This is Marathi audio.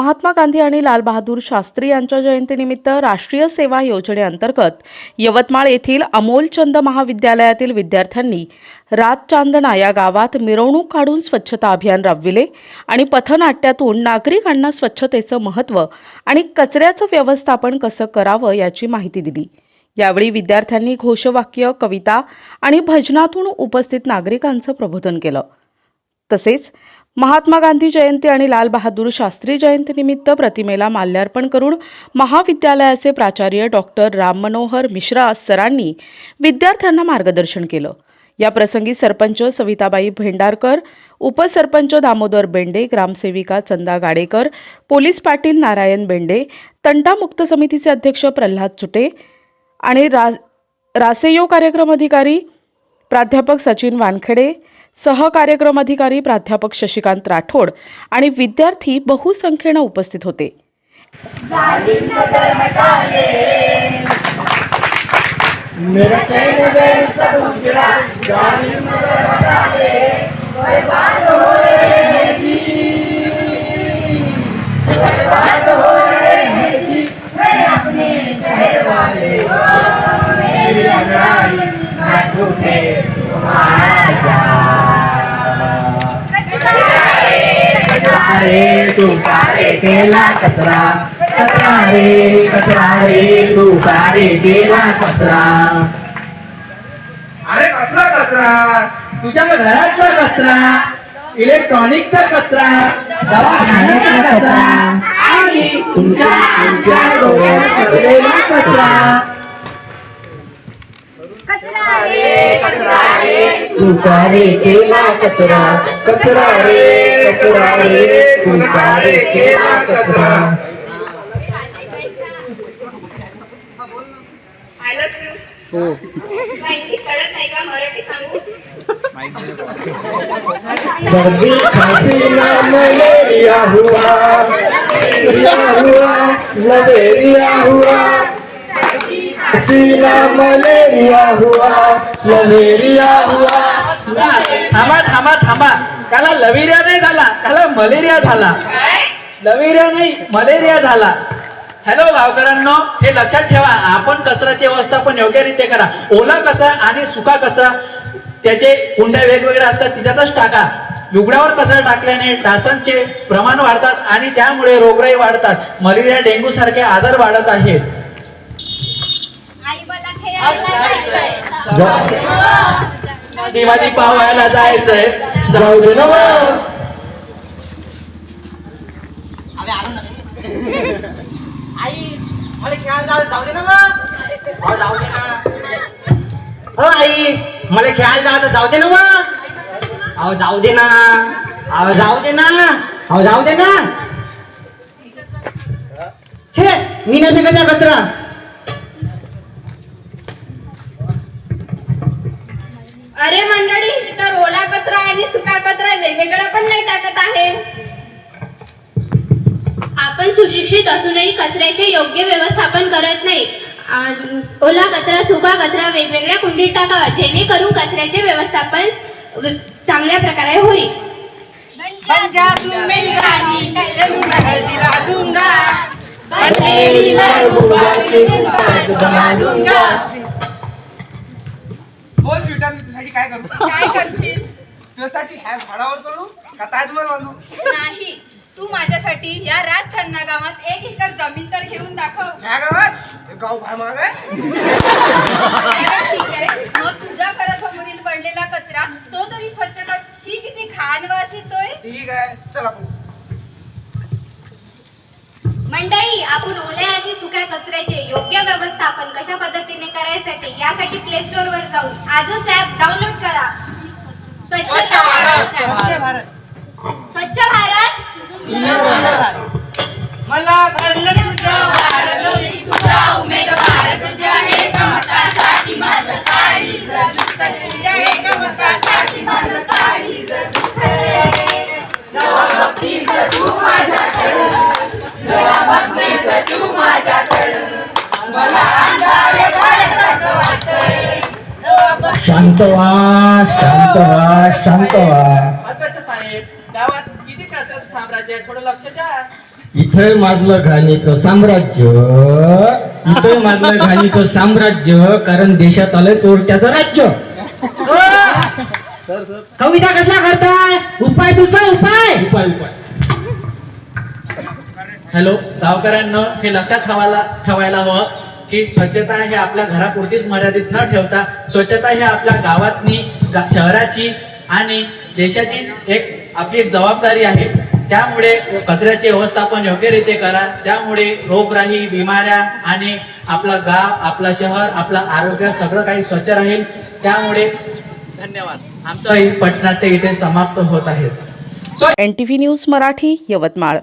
महात्मा गांधी आणि लालबहादूर शास्त्री यांच्या जयंतीनिमित्त राष्ट्रीय सेवा योजनेअंतर्गत यवतमाळ येथील अमोलचंद महाविद्यालयातील विद्यार्थ्यांनी रातचांदना या गावात मिरवणूक काढून स्वच्छता अभियान राबविले आणि पथनाट्यातून नागरिकांना स्वच्छतेचं महत्त्व आणि कचऱ्याचं व्यवस्थापन कसं करावं याची माहिती दिली. यावेळी विद्यार्थ्यांनी घोषवाक्य कविता आणि भजनातून उपस्थित नागरिकांचं प्रबोधन केलं. तसेच महात्मा गांधी जयंती आणि लालबहादूर शास्त्री जयंतीनिमित्त प्रतिमेला माल्यार्पण करून महाविद्यालयाचे प्राचार्य डॉक्टर राममनोहर मिश्रा सरांनी विद्यार्थ्यांना मार्गदर्शन केलं. या प्रसंगी सरपंच सविताबाई भेंडारकर उपसरपंच दामोदर बेंडे ग्रामसेविका चंदा गाडेकर पोलीस पाटील नारायण बेंडे तंटामुक्त समितीचे अध्यक्ष प्रल्हाद चुटे आणि रा रासेयो कार्यक्रम अधिकारी प्राध्यापक सचिन वानखेडे सहकार्यक्रम अधिकारी प्राध्यापक शशिकांत राठोड आणि विद्यार्थी बहुसंख्येनं उपस्थित होते. मेरा रे तू कारे केला कचरा. कचरा रे कचरा रे तू कारे केला कचरा. अरे कसला कचरा? तुझ्या घरातला कचरा इलेक्ट्रॉनिकचा कचरा दवाखान्याचा कचरा आणि तुमच्या तुमच्या डोक्यात पडलेला कचरा. तू कारे केला कचरा. कचरा रे. कचरा रे केला कचरा हो सर्दी खांसी ना मलेरिया हुआ मलेरिया हुआ मलेरिया हुआ खांसी ना मलेरिया हुआ मलेरिया हुआ थांबा थांबा थांबा त्याला लविरिया नाही झाला त्याला मलेरिया झाला. लविरिया नाही मलेरिया झाला. हॅलो गावकऱ्यांनो हे लक्षात ठेवा आपण कचऱ्याचे व्यवस्थापन योग्यरीत्या करा. ओला कचरा आणि सुका कचरा त्याचे कुंड्या वेगवेगळ्या असतात तिच्यातच टाका. उघड्यावर कचरा टाकल्याने डासांचे प्रमाण वाढतात आणि त्यामुळे रोगराई वाढतात. मलेरिया डेंग्यू सारखे आजार वाढत आहेत. आई मला खेळायला जायचंय जा- दिवाळी पावायला जायचंय जाऊ दे ना. हो आई मला खेळायला जाऊ दे ना मग अहो जाऊ दे ना. अहो जाऊ दे ना. अहो जाऊ दे ना. छे मी नाही फेकायचा कचरा. अरे वेगवेगळा पण नाही टाकत आहे. आपण सुशिक्षित असूनही कचऱ्याचे योग्य व्यवस्थापन करत नाही. ओला कचरा सुका कचरा वेगवेगळ्या कुंडीत टाकावा जेणेकरून कचऱ्याचे व्यवस्थापन चांगल्या प्रकारे होईल. बोल स्वीटर मी तुझ्यासाठी काय करू? काय करशील? तुझ्यासाठी ह्या झाडावर चढू का ताजमहल बांधू? नाही. तू माझ्यासाठी या राज छन्ना गावात एक एकर जमीन तर घेऊन दाखव. ह्या गावात? हे गाव भाय माग आहे? बरं, ठीक आहे. मग तुझ्या घरासमोरील पडलेला कचरा तो तरी स्वच्छ कर. शी किती घाण वास येतोय ठीक आहे. चला भाऊ मंडळी आपण ओल्या आणि सुक्या कचऱ्याचे योग्य व्यवस्थापन कशा पद्धतीने करायसाठी यासाठी प्ले स्टोअर वर जाऊन आजच ऍप भारत स्वच्छ भारत. मला घडलं तुझं वारं तुझा उमेदवार तुझ्या एकमतासाठी माझं. तुझ्या एकमतासाठी माझं बघतीस तू माझ्याकडं, जेव्हा बघतीस तू माझ्याकडं, मला अंधारे भरल्यासारखं वाटतंय. शांत व्हा शांत व्हा शांत व्हा अध्यक्ष साहेब गावात किती कचऱ्याचं साम्राज्य आहे? थोडं लक्ष द्या. इथं माजलं घाणीचं साम्राज्य. इथं माजलं घाणीचं साम्राज्य कारण देशात आलंय चोरट्याचं राज्य. कविता कसला करताय? उपाय सुचवा उपाय. उपाय उपाय. हॅलो गावकऱ्यांनो हे लक्षात ठेवायला ठेवायला हवं. की स्वच्छता हे आपल्या घरापुरतीच मर्यादित न ठेवता स्वच्छता ही आपल्या गावातनी शहराची आणि देशाची एक आपली एक जबाबदारी आहे. त्यामुळे कचऱ्याचे व्यवस्थापन योग्यरीत्या करा. त्यामुळे रोगराई बिमाऱ्या आणि आपला गाव आपला शहर आपलं आरोग्य सगळं काही स्वच्छ राहील. त्यामुळे धन्यवाद. आमचं पटनाट्य इथे समाप्त होत आहे. N T V news Marathi Yavatmal.